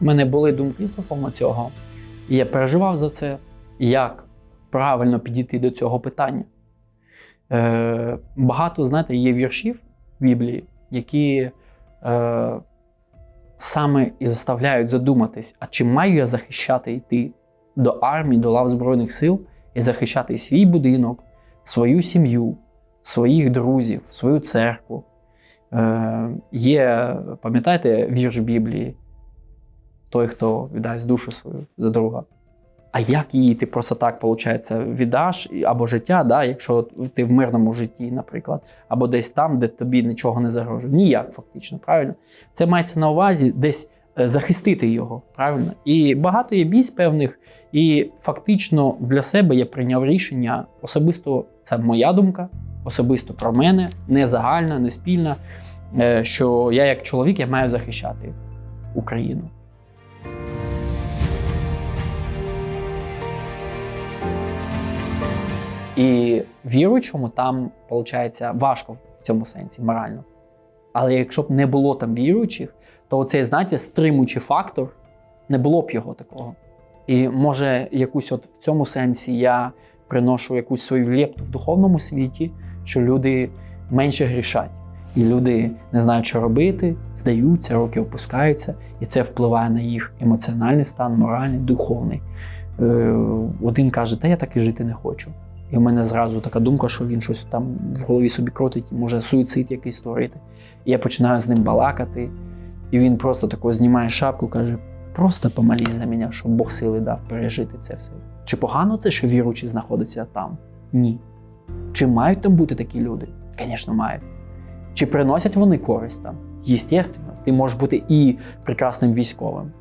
У мене були думки стосовно цього, і я переживав за це, як правильно підійти до цього питання. Е, багато, знаєте, є віршів в Біблії, які е, саме і заставляють задуматись, а чи маю я захищати йти до армії, до лав Збройних сил і захищати свій будинок, свою сім'ю, своїх друзів, свою церкву. Е, є, пам'ятаєте, вірш Біблії? Той, хто віддасть душу свою за друга. А як її ти просто так, виходить, віддаш або життя, да, якщо ти в мирному житті, наприклад, або десь там, де тобі нічого не загрожує? Ніяк, фактично, правильно? Це мається на увазі десь е, захистити його, правильно? І багато є місць певних, і фактично для себе я прийняв рішення особисто, це моя думка, особисто про мене, не загальна, не спільна, е, що я як чоловік я маю захищати Україну. І віруючому там, виходить, важко в цьому сенсі, морально. Але якщо б не було там віруючих, то оцей, знаєте, стримуючий фактор не було б його такого. І може, якусь от в цьому сенсі я приношу якусь свою лепту в духовному світі, що люди менше грішать. І люди не знають, що робити, здаються, руки опускаються, і це впливає на їх емоціональний стан, моральний, духовний. Е, Один каже, та я так і жити не хочу. І в мене зразу така думка, що він щось там в голові собі крутить, може суїцид якийсь створити. І я починаю з ним балакати, і він просто тако знімає шапку, каже: просто помолись за мене, щоб Бог сили дав пережити це все. Чи погано це, що віруючий знаходиться там? Ні. Чи мають там бути такі люди? Звісно, мають. Чи приносять вони користь там? Єстественно, ти можеш бути і прекрасним військовим,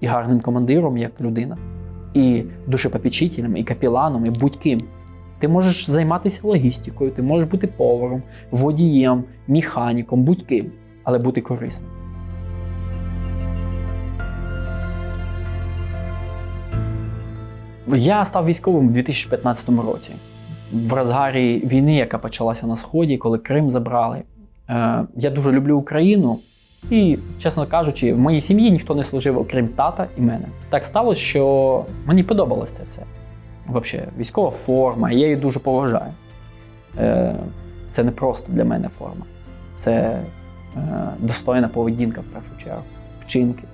і гарним командиром, як людина, і душепопічителем, і капіланом, і будь-ким. Ти можеш займатися логістикою, ти можеш бути поваром, водієм, механіком, будь-ким, але бути корисним. Я став військовим у 2015 році, в розгарі війни, яка почалася на Сході, коли Крим забрали. Е, Я дуже люблю Україну, і, чесно кажучи, в моїй сім'ї ніхто не служив, окрім тата і мене. Так сталося, що мені подобалося це все. Взагалі, військова форма, я її дуже поважаю. Е, Це не просто для мене форма, це е, достойна поведінка в першу чергу, вчинки.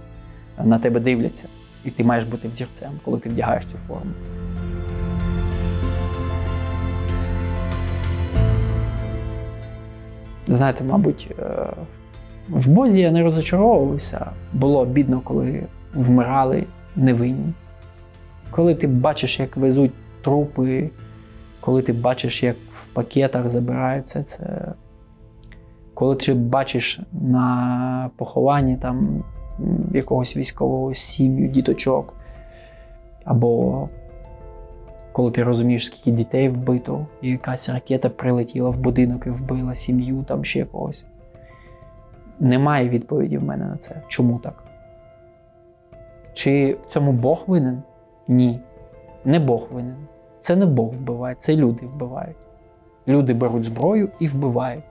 На тебе дивляться, і ти маєш бути взірцем, коли ти вдягаєш цю форму. Знаєте, мабуть, е, в Бозі я не розочаровувався. Було бідно, коли вмирали невинні. Коли ти бачиш, як везуть трупи, коли ти бачиш, як в пакетах забираються це. Коли ти бачиш на похованні там якогось військового сім'ю, діточок, або коли ти розумієш, скільки дітей вбито, і якась ракета прилетіла в будинок і вбила сім'ю, там ще когось. Немає відповіді в мене на це. Чому так? Чи в цьому Бог винен? Ні. Не Бог винен. Це не Бог вбиває, це люди вбивають. Люди беруть зброю і вбивають.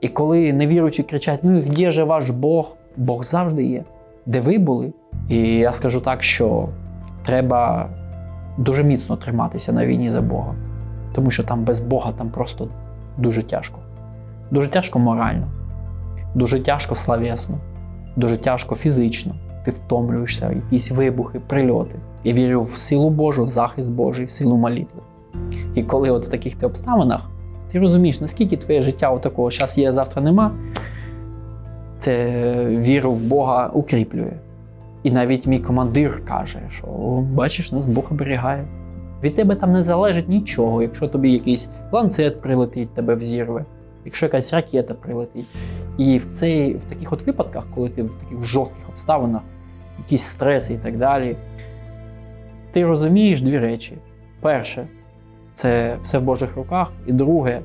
І коли невіруючі кричать: ну і де же ваш Бог? Бог завжди є. Де ви були? І я скажу так, що треба дуже міцно триматися на війні за Бога. Тому що там без Бога там просто дуже тяжко. Дуже тяжко морально, дуже тяжко словесно, дуже тяжко фізично. Ти втомлюєшся, якісь вибухи, прильоти. Я вірю в силу Божу, в захист Божий, в силу молитви. І коли от в таких ти обставинах ти розумієш, наскільки твоє життя отакого зараз є, а завтра нема, це віру в Бога укріплює. І навіть мій командир каже, що бачиш, нас Бог оберігає. Від тебе там не залежить нічого, якщо тобі якийсь ланцет прилетить, тебе взірве, якщо якась ракета прилетить. І в, цей, в таких от випадках, коли ти в таких жорстких обставинах, якісь стреси і так далі, ти розумієш дві речі. Перше, це все в Божих руках. І друге,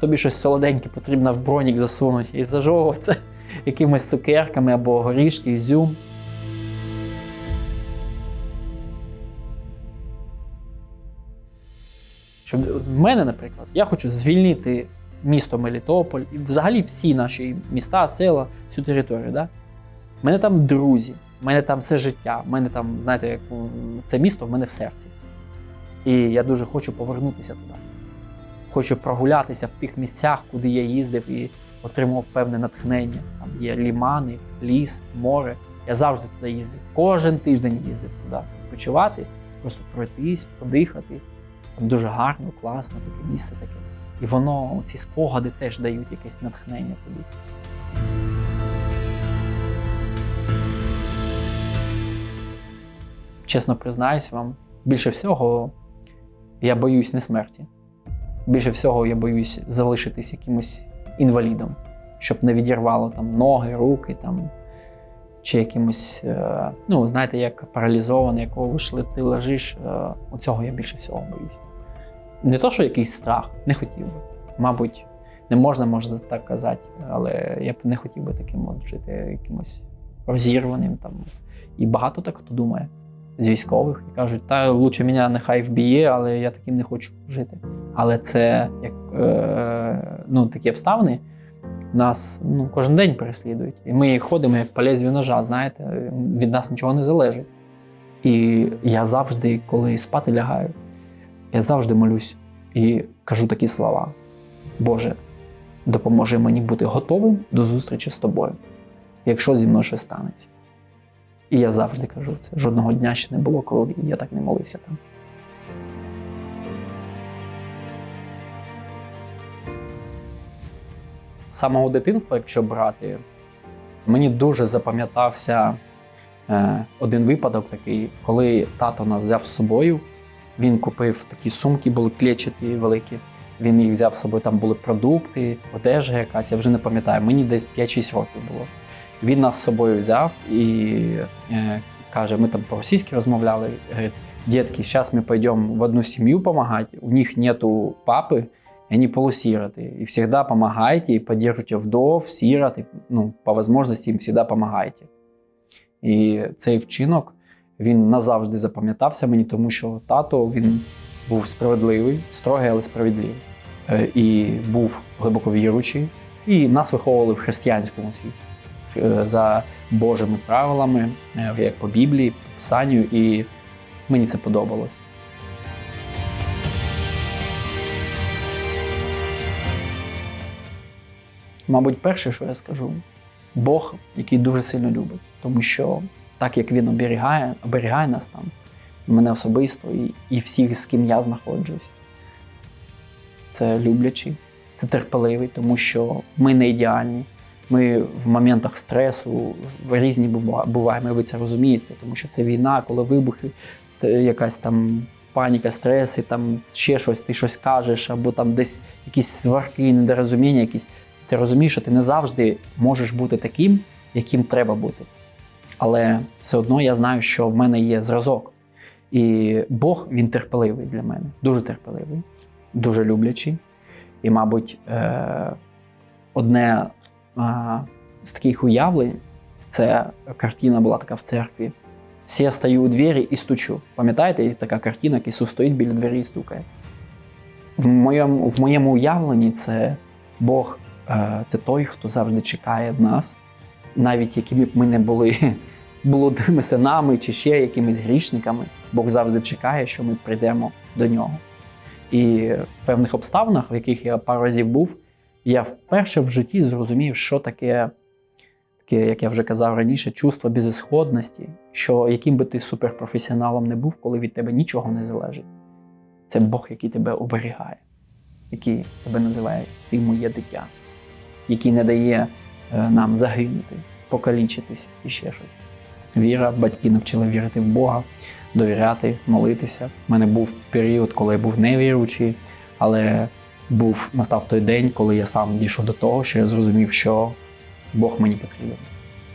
тобі щось солоденьке потрібно в бронік засунути і зажовуватися якимись цукерками або горішки, ізюм. Щоб в мене, наприклад, я хочу звільнити місто Мелітополь і взагалі всі наші міста, села, всю територію. Да? У мене там друзі, в мене там все життя. В мене там, знаєте, як це місто в мене в серці. І я дуже хочу повернутися туди. Хочу прогулятися в тих місцях, куди я їздив і отримав певне натхнення. Там є лімани, ліс, море. Я завжди туди їздив. Кожен тиждень їздив туди відпочивати, просто пройтись, подихати. Там дуже гарно, класно, таке місце таке. І воно, ці спогади теж дають якесь натхнення тобі. Чесно признаюсь вам, більше всього я боюсь не смерті. Більше всього я боюсь залишитись якимось інвалідом, щоб не відірвало там ноги, руки там, чи якимось, е, ну, знаєте, як паралізований, якого ж ти лежиш. Е, оцього я більше всього боюсь. Не то, що якийсь страх, не хотів би. Мабуть, не можна, можна так казати, але я б не хотів би таким от жити якимось розірваним. Там. І багато так хто думає з військових і кажуть, та лучше мене нехай вб'є, але я таким не хочу жити. Але це як е, ну, такі обставини нас ну, кожен день переслідують. І ми ходимо як по лезвію ножа, знаєте, від нас нічого не залежить. І я завжди, коли спати лягаю, я завжди молюсь і кажу такі слова: Боже, допоможи мені бути готовим до зустрічі з тобою, якщо зі мною щось станеться. І я завжди кажу це. Жодного дня ще не було, коли я так не молився там. З самого дитинства, якщо брати, мені дуже запам'ятався е, один випадок такий, коли тато нас взяв з собою. Він купив такі сумки, були клетчаті великі. Він їх взяв з собою, там були продукти, одежа якась, я вже не пам'ятаю, мені десь 5-6 років було. Він нас з собою взяв і е, каже: ми там по-російськи розмовляли. Говорить, дітки, зараз ми пойдемо в одну сім'ю допомагати, у них нету папи, и они полусироты. И всегда помогайте, и поддержите вдов, сирот, и, ну, по возможності їм всегда помагайте. І цей вчинок він назавжди запам'ятався мені, тому що тато він був справедливий, строгий, але справедливий. Е, І був глибоко віруючий, і нас виховували в християнському світі е, за Божими правилами, е, як по Біблії, по Писанню, і мені це подобалось. Мабуть, перше, що я скажу, Бог, який дуже сильно любить, тому що так як він оберігає, оберігає нас там, мене особисто і, і всіх, з ким я знаходжусь, це люблячий, це терпеливий, тому що ми не ідеальні. Ми в моментах стресу різні бува- буваємо, і ви це розумієте, тому що це війна, коли вибухи, якась там паніка, стрес, і там ще щось, ти щось кажеш, або там десь якісь сварки, недорозуміння якісь. Ти розумієш, що ти не завжди можеш бути таким, яким треба бути. Але все одно я знаю, що в мене є зразок. І Бог він терпеливий для мене, дуже терпеливий, дуже люблячий. І, мабуть, е- одне з таких уявлень це картина була така в церкві. «Сі я стою у двері і стучу. Пам'ятаєте, така картина, як Ісус стоїть біля двері і стукає. В моєму, в моєму уявленні це Бог е, це той, хто завжди чекає нас, навіть якими б ми не були блудними синами чи ще якимись грішниками. Бог завжди чекає, що ми прийдемо до нього. І в певних обставинах, в яких я пару разів був, я вперше в житті зрозумів, що таке, таке, як я вже казав раніше, чувство безісходності, що яким би ти суперпрофесіоналом не був, коли від тебе нічого не залежить. Це Бог, який тебе оберігає, який тебе називає Ти моє дитя, який не дає е, нам загинути, покалічитись і ще щось. Віра, батьки навчили вірити в Бога, довіряти, молитися. У мене був період, коли я був невіруючий, але був настав той день, коли я сам дійшов до того, що я зрозумів, що Бог мені потрібен.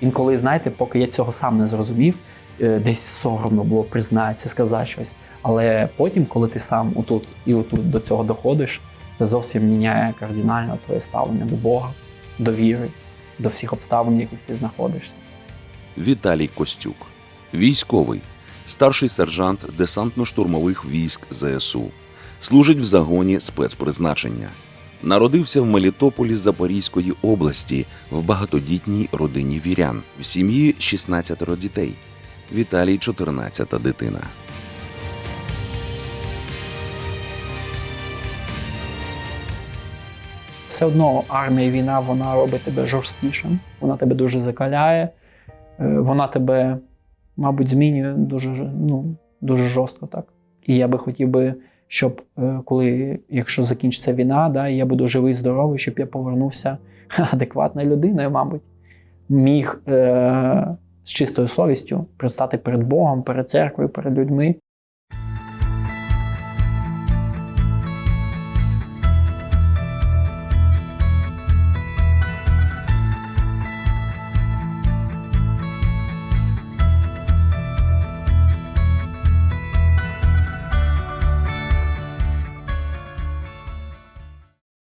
Інколи, знаєте, поки я цього сам не зрозумів, е, десь соромно було признатися, сказати щось. Але потім, коли ти сам отут і отут до цього доходиш, це зовсім міняє кардинально твоє ставлення до Бога, до віри, до всіх обставин, в яких ти знаходишся. Віталій Костюк, військовий, старший сержант десантно-штурмових військ ЗСУ, служить в загоні спецпризначення. Народився в Мелітополі Запорізької області в багатодітній родині вірян. В сім'ї 16 дітей. Віталій 14 дитина. Все одно армія війна вона робить тебе жорсткішим, вона тебе дуже закаляє, е, вона тебе, мабуть, змінює дуже, ну, дуже жорстко так. І я би хотів би, щоб е, коли, якщо закінчиться війна, да, і я буду живий, здоровий, щоб я повернувся адекватною людиною, мабуть, міг е- з чистою совістю предстати перед Богом, перед церквою, перед людьми